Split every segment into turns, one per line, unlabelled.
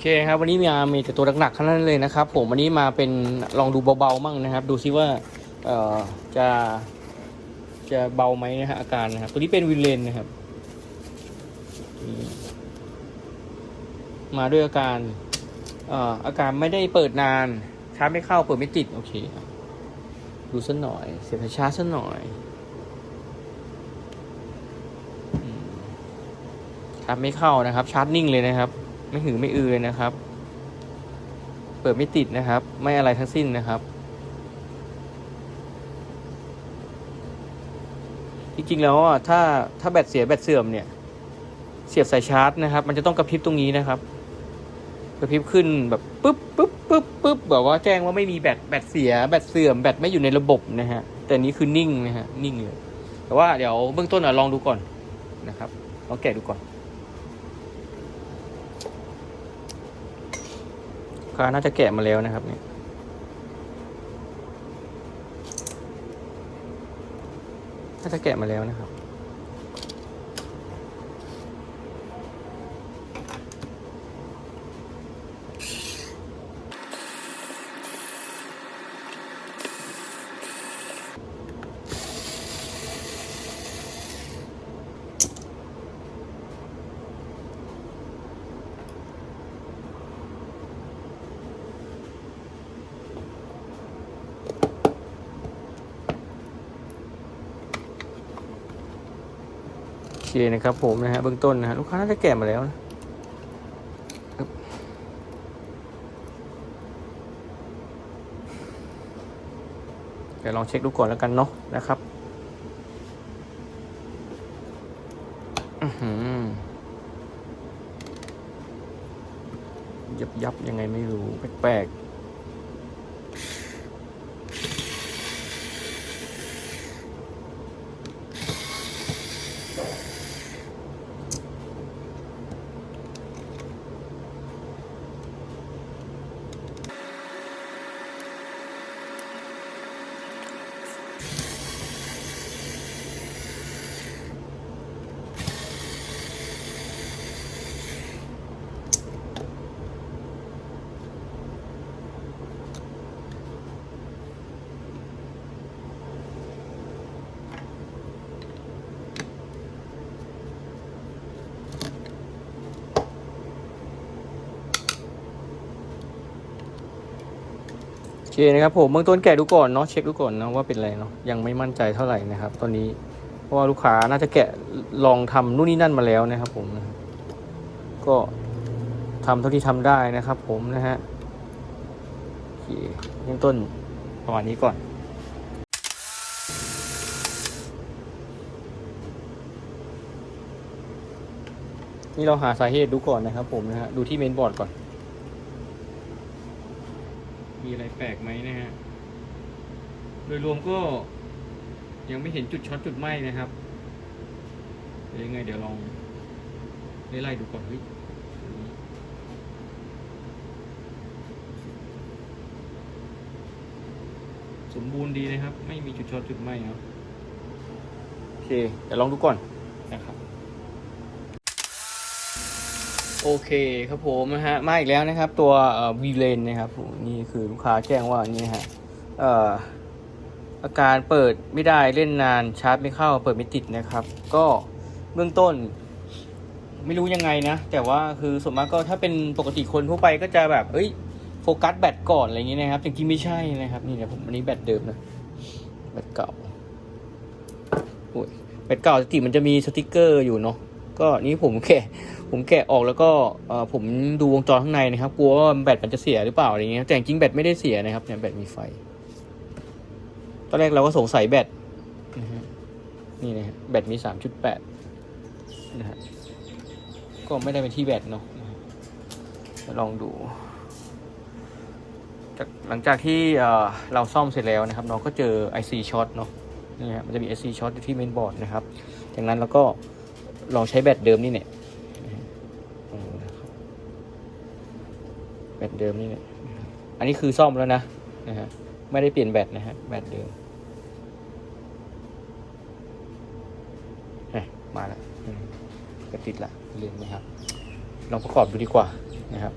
อเคครับวันนี้มีมีแต่ตัวหนักๆทั้งนั้นเลยนะครับ ผมวันนี้มาเป็นลองดูเบาๆมั่งนะครับ ดูซิว่าเอ่อจะจะเบาไหมนะฮะอาการนะครับ ตัวนี้เป็นวินเลนนะครับ มาด้วยอาการเอ่ออาการไม่ได้เปิดนานชาร์จไม่เข้าเปิดไม่ติด โอเคครับดูสักหน่อย เสียบชาร์จสักหน่อยอืมชาร์จไม่เข้านะครับ ชาร์จนิ่งเลยนะครับ ไม่หือไม่อือเลยนะครับ เปิดไม่ติดนะครับ ไม่อะไรทั้งสิ้นนะครับ จริงๆแล้วอะถ้าถ้าแบตเสียแบตเสื่อมเนี่ย เสียบสายชาร์จนะครับ มันจะต้องกระพริบตรงนี้นะครับกระพริบขึ้นแบบปุ๊บปุ๊บปุ๊บปุ๊บแบบว่าแจ้งว่าไม่มีแบตแบตเสียแบตเสื่อมแบตไม่อยู่ในระบบนะฮะแต่นนี้คือนิ่งนะฮะนิ่งเลยแต่ว่าเดี๋ยวเบื้องต้นอะลองดูก่อนนะครับลองแกะดูก่อน ลูก ค้าน่าจะแกะมาแล้วนะครับเนี่ยน่าจะแกะมาแล้วนะครับ เคนะครับผมนะฮะเบื้องต้นนะฮะลูกค้าน่าจะแกะมาแล้วนะเดี๋ยวลองเช็คดูก่อนแล้วกันเนาะนะครับยับยับยังไงไม่รู้ แปลกโนะครับผมเบื้องต้นแกะดูก่อนเนาะเช็คดูก่อนนะว่าเป็นอะไรเนาะยังไม่มั่นใจเท่าไหร่นะครับตอนนี้เพราะว่าลูกค้าน่าจะแกะลองทำนู่นนี่นั่นมาแล้วนะครับผมนะก็ทำเท่าที่ทำได้นะครับ ผมนะฮะโอเคเบื้องต้นประมาณนี้ก่อนนี่เราหาสาเหตุดูก่อนนะครับผมนะฮะดูที่เมนบอร์ดก่อน มีอะไรแปลกไหมนะฮะ โดยรวมก็ยังไม่เห็นจุดช็อตจุดไหม้นะครับเดี๋ยวยังไงเดี๋ยวลองไล่ๆดูก่อนเฮ้ยสมบูรณ์ดีนะครับ ไม่มีจุดช็อตจุดไหม้ครับ โอเค เดี๋ยวลองดูก่อนนะครับ โอเคครับผมนะฮะมาอีกแล้วนะครับตัววีเลนนะครับผมนี่คือลูกค้าแจ้งว่านี่นะฮะเอ่ออาการเปิดไม่ได้เล่นนานชาร์จไม่เข้าเปิดไม่ติดนะครับ ก็เบื้องต้น ไม่รู้ยังไงนะ แต่ว่าคือส่วนมากก็ถ้าเป็นปกติคนทั่วไปก็จะแบบเอ้ยโฟกัสแบตก่อนอะไรอย่างงี้นะครับจริงๆไม่ใช่นะครับนี่นะผมอันนี้แบตเดิมนะแบตเก่าโอ้ยแบตเก่าปกติมันจะมีสติกเกอร์อยู่เนาะ ก็นี่ผมแค่ผมแกะออกแล้วก็ผมดูวงจรข้างในนะครับกลัวว่าแบตมันจะเสียหรือเปล่าอะไรเงี้ยแต่จริงแบตไม่ได้เสียนะครับเนี่ยแบตมีไฟ ตอนแรกเราก็สงสัยแบตนะฮะนี่นะฮะแบตมีสามจุดแปดนะฮะก็ไม่ได้เป็นที่แบตเนาะลองดูหลังจากที่เราซ่อมเสร็จแล้วนะครับน้องก็เจอ IC ช็อตเนาะนี่ฮะมันจะมี IC ช็อตที่เมนบอร์ดนะครับ จากนั้นเราก็ ลองใช้แบตเดิมนี่เนี่ยแบตเดิมนี่เนี่ยอันนี้คือซ่อมแล้วนะนะฮะไม่ได้เปลี่ยนแบตนะฮะแบตเดิมมาแล้วก็ติดละลืมนะครับ ลองประกอบดูดีกว่านะครับ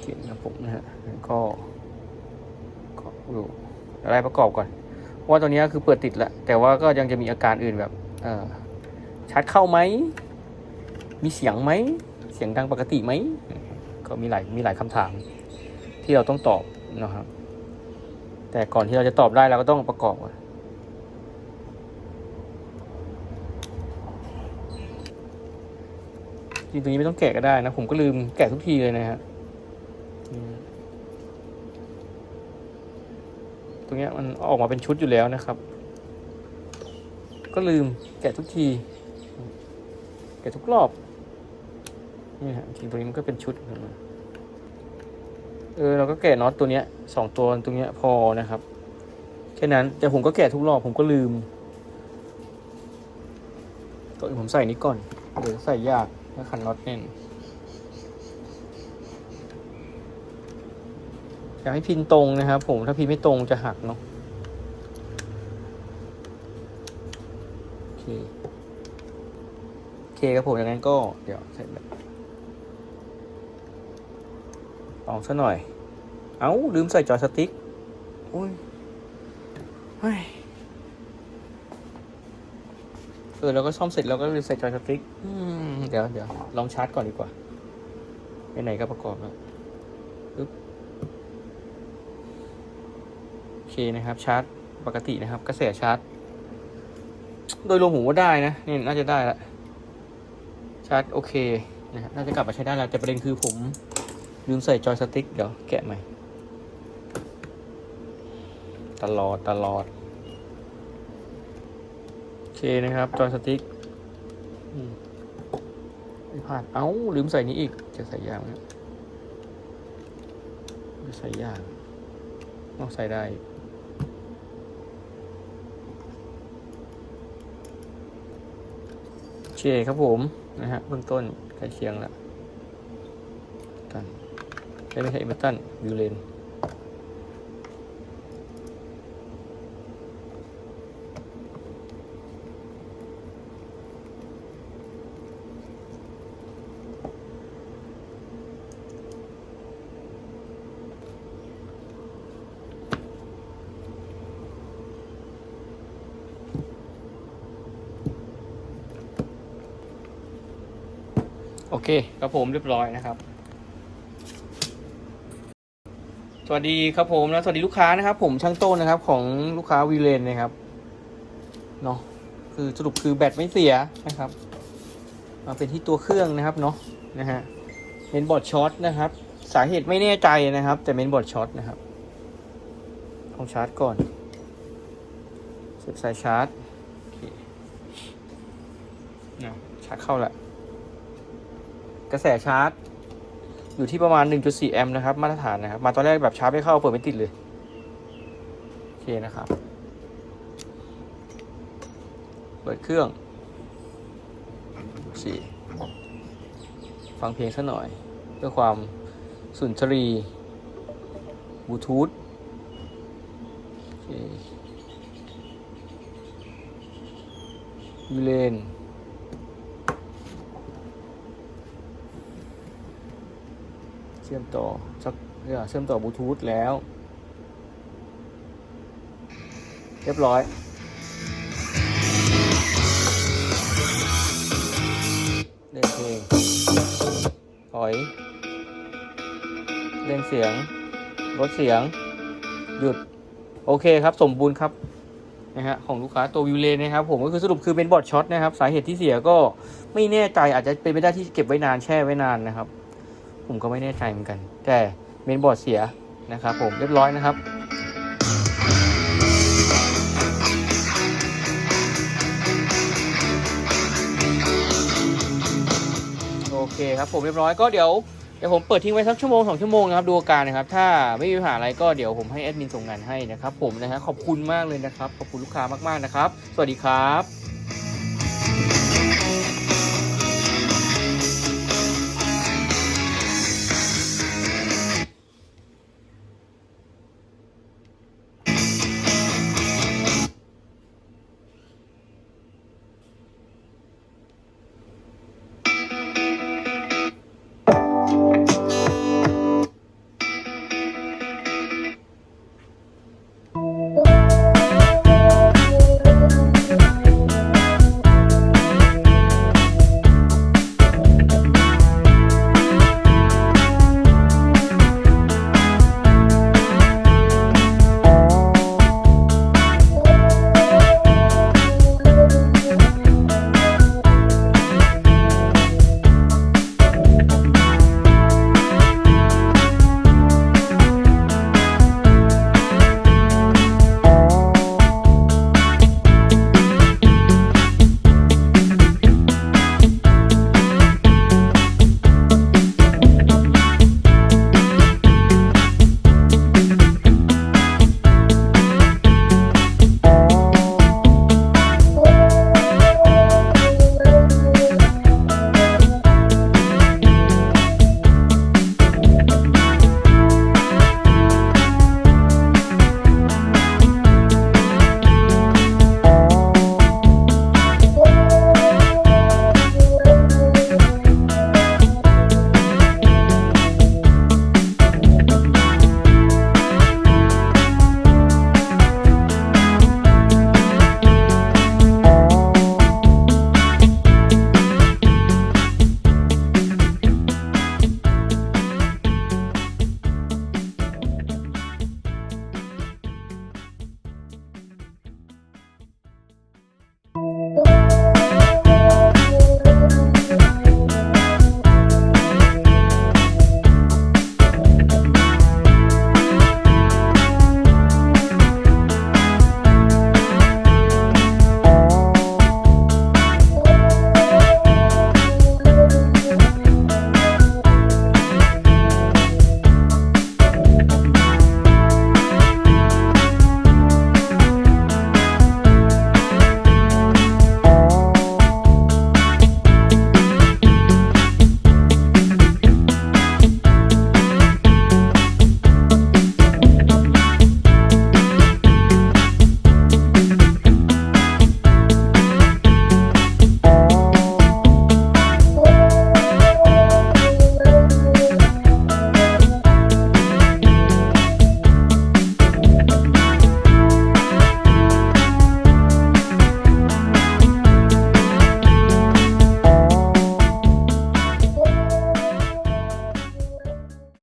เขียนครับผมนะฮะก็ ดูอะไรประกอบก่อนเพราะว่าตัวนี้คือเปิดติดแล้วแต่ว่าก็ยังจะมีอาการอื่นแบบเออชาร์จเข้าไหม มีเสียงไหม เสียงดังปกติไหม ก็มีหลายมีหลายคำถาม ที่เราต้องตอบนะครับ แต่ก่อนที่เราจะตอบได้เราก็ต้องประกอบก่อนจริงๆตัวนี้ไม่ต้องแกะก็ได้นะ ผมก็ลืมแกะทุกทีเลยนะฮะอืม ตรงเนี้ยมันออกมาเป็นชุดอยู่แล้วนะครับ ก็ลืมแกะทุกที แกะทุกรอบนี่ฮะจริงตัวนี้มันก็เป็นชุดเออเราก็แกะน็อตตัวเนี้ยสองตัวตรงเนี้ยพอนะครับแค่นั้นแต่ผมก็แกะทุกรอบผมก็ลืมตัวอื่นผมใส่นี้ก่อนเดี๋ยวใส่ยากถ้าขันน็อตแน่น อยากให้พินตรงนะครับ ผมถ้าพินไม่ตรงจะหักเนาะโอเคโอเคครับผมอย่างนั้นก็เดี๋ยวใส่ลองซะหน่อย เอ้า ลืมใส่จอยสติ๊กโอ้ยเฮ้ยเออเราก็ซ่อมเสร็จเราก็ลืมใส่จอยสติ๊กเดี๋ยวเดี๋ยวลองชาร์จก่อนดีกว่าไหนก็ประกอบแล้วปึ๊บโอ เคนะครับชาร์จปกตินะครับ กระแสชาร์จ โดยรวมผมว่าได้นะนี่น่าจะได้ละชาร์จโอเคนะฮะน่าจะกลับมาใช้ได้แล้ว แต่ประเด็นคือผมลืมใส่จอยสติ๊กเดี๋ยวแกะใหม่ ตลอดตลอด โอเคนะครับ จอยสติ๊กไม่พลาดเอ้า ลืมใส่นี้อีก จะใส่ยางไหมจะใส่ยางต้องใส่ได้ คครับผมนะฮะเบื้องต้นใกล้เคียงแล้วตันใช่ไม่ใช่เอเมอร์ตันวิวเลน เคครับผมเรียบร้อยนะครับ สวัสดีครับผมและสวัสดีลูกค้านะครับ ผมช่างโต้นนะครับ ของลูกค้าวีเลนนะครับเนาะคือสรุปคือแบตไม่เสียนะครับมาเป็นที่ตัวเครื่องนะครับเนาะนะฮะเมนบอร์ดช็อตนะครับ สาเหตุไม่แน่ใจนะครับ แต่เมนบอร์ดช็อตนะครับต้องชาร์จก่อนเสียบสายชาร์จโอเคนะชาร์จเข้าละ กระแสชาร์จ อยู่ที่ประมาณ 1.4 แอมป์นะครับ มาตรฐานนะครับ มาตอนแรกแบบชาร์จไม่เข้าเปิดไม่ติดเลย โอเคนะครับ เปิดเครื่องสี่ฟังเพลงสักหน่อย เพื่อความสุนทรีบลูทูธโอเคยูเลน เชื่อมต่อสักเรียกว่าเชื่อมต่อบลูทูธแล้ว เรียบร้อย เล่นเพลงถอย เล่นเสียง ลดเสียง หยุด โอเคครับ สมบูรณ์ครับนะฮะของลูกค้าตัววิวเลนนะครับผมก็คือสรุปคือเป็นบอร์ดช็อตนะครับ สาเหตุที่เสียก็ไม่แน่ใจอาจจะเป็นไปได้ที่เก็บไว้นานแช่ไว้นานนะครับ ผมก็ไม่แน่ใจเหมือนกัน แต่เมนบอร์ดเสียนะครับผมเรียบร้อยนะครับโอเคครับผมเรียบร้อยก็เดี๋ยวเดี๋ยวผมเปิดทิ้งไว้สักชั่วโมงสองชั่วโมงนะครับดูอาการนะครับ ถ้าไม่มีปัญหาอะไรก็เดี๋ยวผมให้แอดมินส่งงานให้นะครับผมนะฮะขอบคุณมากเลยนะครับ ขอบคุณลูกค้ามากๆนะครับ สวัสดีครับ